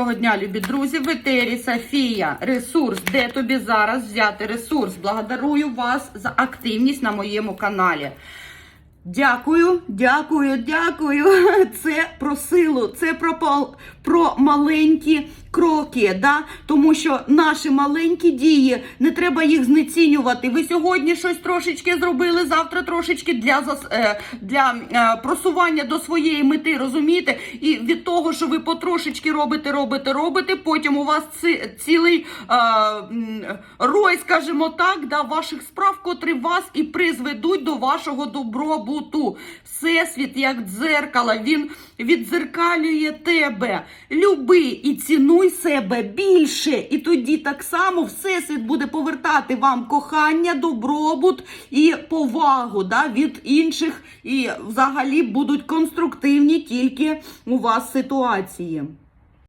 Доброго дня, любі друзі, в етері Софія. Ресурс. Де тобі зараз взяти ресурс? Благодарую вас за активність на моєму каналі. Дякую, дякую, дякую. Це про силу, це про, про маленькі кроки. Да? Тому що наші маленькі дії, не треба їх знецінювати. Ви сьогодні щось трошечки зробили, завтра трошечки для, е, для е, просування до своєї мети, розумієте? І від того, що ви потрошечки робите, робите, робите, потім у вас ці, цілий е, рой, скажімо так, да, ваших справ, котрі вас і призведуть до вашого добробуту. Всесвіт, як дзеркало, він відзеркалює тебе. Люби і цінуй себе більше. І тоді так само Всесвіт буде повертати вам кохання, добробут і повагу да, від інших. І взагалі будуть конструктивні тільки у вас ситуації.